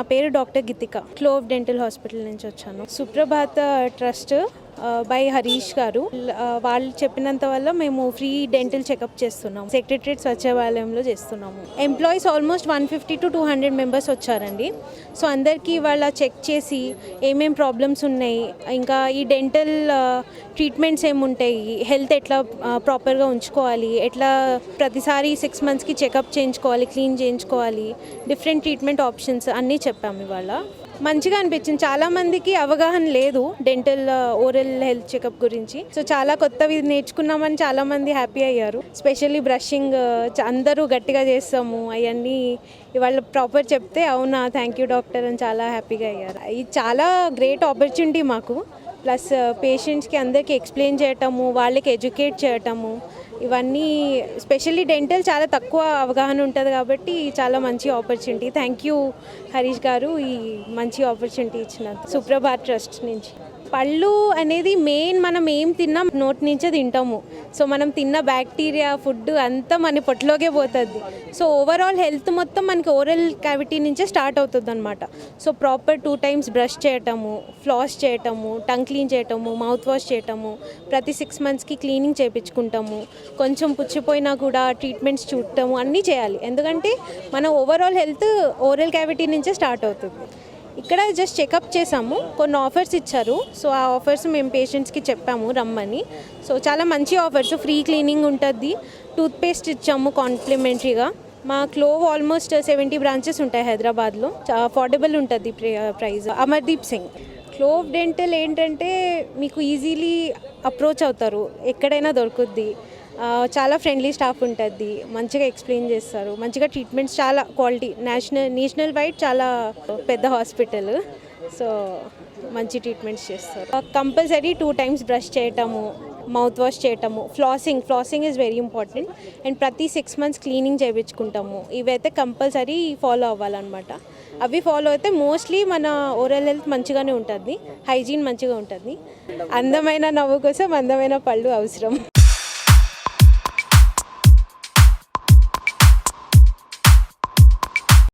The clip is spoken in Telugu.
నా పేరు doctor Gitika. Clove dental hospital నుంచి వచ్చాను. సుప్రభాత ట్రస్ట్ బై హరీష్ గారు. వాళ్ళు చెప్పినంత వల్ల మేము ఫ్రీ డెంటల్ చెకప్ చేస్తున్నాం. సెక్రటరేట్ సచివాలయంలో చేస్తున్నాము. Employees almost one fifty to two hundred members వచ్చారండి. సో అందరికీ వాళ్ళ చెక్ చేసి ఏమేం ప్రాబ్లమ్స్ ఉన్నాయి ఇంకా ఈ డెంటల్ ట్రీట్మెంట్స్ ఏముంటాయి హెల్త్ ఎట్లా ప్రాపర్గా ఉంచుకోవాలి ఎట్లా ప్రతిసారి సిక్స్ మంత్స్కి చెకప్ చేయించుకోవాలి క్లీన్ చేయించుకోవాలి డిఫరెంట్ ట్రీట్మెంట్ ఆప్షన్స్ అన్నీ చెప్పాము ఇవాళ. మంచిగా అనిపించింది. చాలా మందికి అవగాహన లేదు డెంటల్ ఓరల్ హెల్త్ చెకప్ గురించి. సో చాలా కొత్తవి నేర్చుకున్నామని చాలా మంది హ్యాపీ అయ్యారు. స్పెషల్లీ బ్రషింగ్ అందరూ గట్టిగా చేస్తాము అవన్నీ ఇవాళ ప్రాపర్ చెప్తే అవునా థ్యాంక్ యూ డాక్టర్ అని చాలా హ్యాపీగా అయ్యారు. ఇది చాలా గ్రేట్ ఆపర్చునిటీ మాకు. ప్లస్ uh, పేషెంట్స్కి అందరికీ ఎక్స్ప్లెయిన్ చేయటము వాళ్ళకి ఎడ్యుకేట్ చేయటము ఇవన్నీ స్పెషల్లీ డెంటల్ చాలా తక్కువ అవగాహన ఉంటుంది కాబట్టి చాలా మంచి ఆపర్చునిటీ థ్యాంక్ యూ హరీష్ గారు ఈ మంచి ఆపర్చునిటీ ఇచ్చిన సుప్రభాత్ ట్రస్ట్ నుంచి. పళ్ళు అనేది మెయిన్ మనం ఏం తిన్నా నోటి నుంచే తింటాము. సో మనం తిన్న బ్యాక్టీరియా ఫుడ్ అంతా మన పొట్లోకే పోతుంది. సో ఓవరాల్ హెల్త్ మొత్తం మనకి ఓరల్ క్యావిటీ నుంచే స్టార్ట్ అవుతుంది అనమాట so proper two times brush చేయటము ఫ్లాస్ చేయటము టంగ్ క్లీన్ చేయటము మౌత్ వాష్ చేయటము ప్రతి సిక్స్ మంత్స్కి క్లీనింగ్ చేయించుకుంటాము కొంచెం పుచ్చిపోయినా కూడా ట్రీట్మెంట్స్ చూడటము అన్నీ చేయాలి. ఎందుకంటే మన ఓవరాల్ హెల్త్ ఓరల్ క్యావిటీ నుంచే స్టార్ట్ అవుతుంది. ఇక్కడ జస్ట్ చెకప్ చేసాము కొన్ని ఆఫర్స్ ఇచ్చారు. సో ఆ ఆఫర్స్ మేము పేషెంట్స్కి చెప్పాము రమ్మని. సో చాలా మంచి ఆఫర్స్ ఫ్రీ క్లీనింగ్ ఉంటుంది. టూత్పేస్ట్ ఇచ్చాము కాంప్లిమెంటరీగా మా క్లోవ్ ఆల్మోస్ట్ సెవెంటీ బ్రాంచెస్ ఉంటాయి హైదరాబాద్లో. అఫోర్డబుల్ ఉంటుంది price Amardeep Singh. Clove dental ఏంటంటే మీకు ఈజీలీ అప్రోచ్ అవుతారు. ఎక్కడైనా దొరుకుద్ది. చాలా ఫ్రెండ్లీ స్టాఫ్ ఉంటుంది. మంచిగా ఎక్స్ప్లెయిన్ చేస్తారు. మంచిగా ట్రీట్మెంట్స్ చాలా క్వాలిటీ నేషనల్ నేషనల్ వైడ్ చాలా పెద్ద హాస్పిటల్ సో మంచి ట్రీట్మెంట్స్ చేస్తారు. కంపల్సరీ టూ టైమ్స్ బ్రష్ చేయటము మౌత్ వాష్ చేయటము flossing flossing is very important and ప్రతి సిక్స్ మంత్స్ క్లీనింగ్ చేయించుకుంటాము ఇవైతే కంపల్సరీ ఫాలో అవ్వాలన్నమాట. అవి ఫాలో అయితే మోస్ట్లీ మన ఓరల్ హెల్త్ మంచిగానే ఉంటుంది. హైజీన్ మంచిగా ఉంటుంది. అందమైన నవ్వు కోసం అందమైన పళ్ళు అవసరం.